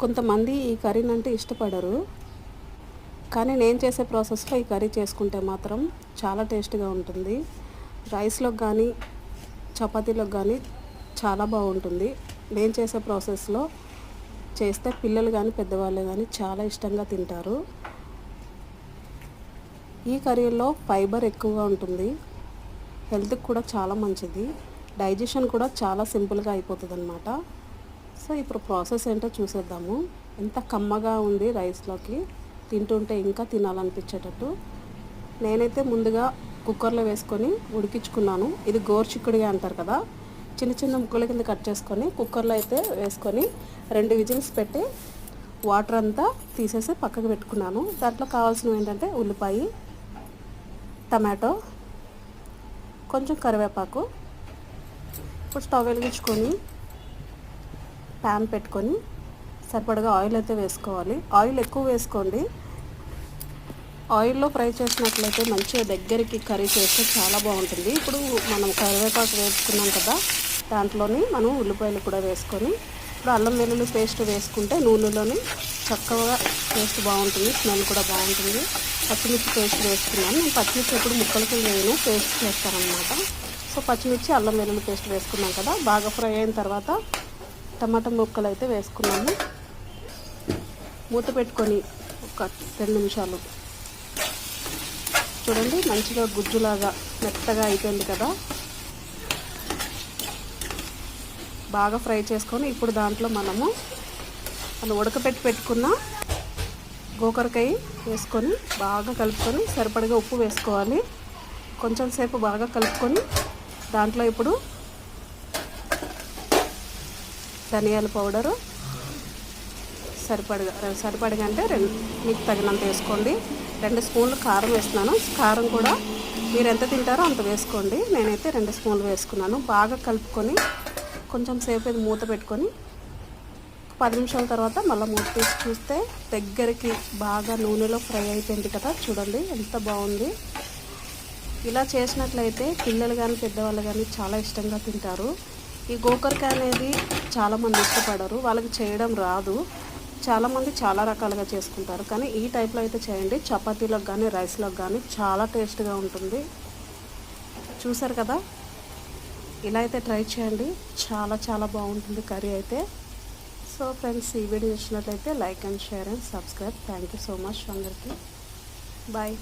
కొంతమంది ఈ కర్రీని అంటే ఇష్టపడరు. కానీ నేను చేసే ప్రాసెస్లో ఈ కర్రీ చేసుకుంటే మాత్రం చాలా టేస్ట్గా ఉంటుంది. రైస్లోకి కానీ చపాతీలోకి కానీ చాలా బాగుంటుంది. నేను చేసే ప్రాసెస్లో చేస్తే పిల్లలు కానీ పెద్దవాళ్ళు కానీ చాలా ఇష్టంగా తింటారు. ఈ కర్రీలో ఫైబర్ ఎక్కువగా ఉంటుంది. హెల్త్కి కూడా చాలా మంచిది. డైజెషన్ కూడా చాలా సింపుల్గా అయిపోతుంది అనమాట సో ఇప్పుడు ప్రాసెస్ ఏంటో చూసేద్దాము. ఎంత కమ్మగా ఉంది రైస్లోకి. తింటుంటే ఇంకా తినాలనిపించేటట్టు. నేనైతే ముందుగా కుక్కర్లో వేసుకొని ఉడికించుకున్నాను. ఇది గోర్చిక్కుడిగా అంటారు కదా. చిన్న చిన్న ముక్కల కింద కట్ చేసుకొని కుక్కర్లో అయితే వేసుకొని రెండు విజిల్స్ పెట్టి వాటర్ అంతా తీసేసి పక్కకు పెట్టుకున్నాను. దాంట్లో కావాల్సినవి ఏంటంటే ఉల్లిపాయ టమాటో కొంచెం కరివేపాకు. ఇప్పుడు స్టవ్ వెలిగించుకొని ప్యాన్ పెట్టుకొని సరిపడగా ఆయిల్ అయితే వేసుకోవాలి. ఆయిల్ ఎక్కువ వేసుకోండి. ఆయిల్లో ఫ్రై చేసినట్లయితే మంచిగా దగ్గరికి కర్రీ చేస్తే చాలా బాగుంటుంది. ఇప్పుడు మనం కరివేపాకు వేసుకున్నాం కదా దాంట్లోని మనం ఉల్లిపాయలు కూడా వేసుకొని ఇప్పుడు అల్లం వెల్లుల్లి పేస్ట్ వేసుకుంటే నూనెలోని చక్కగా టేస్ట్ బాగుంటుంది స్మెల్ కూడా బాగుంటుంది. పచ్చిమిర్చి పేస్ట్ వేసుకున్నాను. నేను పచ్చిమిర్చి ఎప్పుడు ముక్కలకి వేయను పేస్ట్ చేస్తానమాట సో పచ్చిమిర్చి అల్లం వెల్లుల్లి పేస్ట్ వేసుకున్నాం కదా బాగా ఫ్రై అయిన తర్వాత టమాటా ముక్కలు అయితే వేసుకున్నాము. మూత పెట్టుకొని ఒక రెండు నిమిషాలు. చూడండి మంచిగా గుజ్జులాగా మెత్తగా అయిపోయింది కదా. బాగా ఫ్రై చేసుకొని ఇప్పుడు దాంట్లో మనము మనం ఉడకపెట్టి పెట్టుకున్న గోకరకాయ వేసుకొని బాగా కలుపుకొని సరిపడగా ఉప్పు వేసుకోవాలి. కొంచెం సేపు బాగా కలుపుకొని దాంట్లో ఇప్పుడు ధనియాల పౌడరు. సరిపడగా సరిపడగా అంటే రెండు మీకు తగినంత వేసుకోండి. రెండు స్పూన్లు కారం వేస్తున్నాను. కారం కూడా మీరు ఎంత తింటారో అంత వేసుకోండి. నేనైతే రెండు స్పూన్లు వేసుకున్నాను. బాగా కలుపుకొని కొంచెం సేపు ఇది మూత పెట్టుకొని పది నిమిషాల తర్వాత మళ్ళీ మూత తీసి చూస్తే దగ్గరికి బాగా నూనెలో ఫ్రై అయిపోయింది కదా చూడండి ఎంత బాగుంది. ఇలా చేసినట్లయితే పిల్లలు కానీ పెద్దవాళ్ళు కానీ చాలా ఇష్టంగా తింటారు. ఈ గోకరకాయ అనేది చాలామంది ఇష్టపడరు. వాళ్ళకి చేయడం రాదు. చాలామంది చాలా రకాలుగా చేసుకుంటారు. కానీ ఈ టైప్లో అయితే చేయండి. చపాతీలోకి కానీ రైస్లోకి కానీ చాలా టేస్ట్గా ఉంటుంది. చూసారు కదా? ఇలా అయితే ట్రై చేయండి. చాలా చాలా బాగుంటుంది కర్రీ అయితే. సో ఫ్రెండ్స్ ఈ వీడియో చూసినట్లయితే like and share and subscribe. Thank you so much అందరికీ. బాయ్.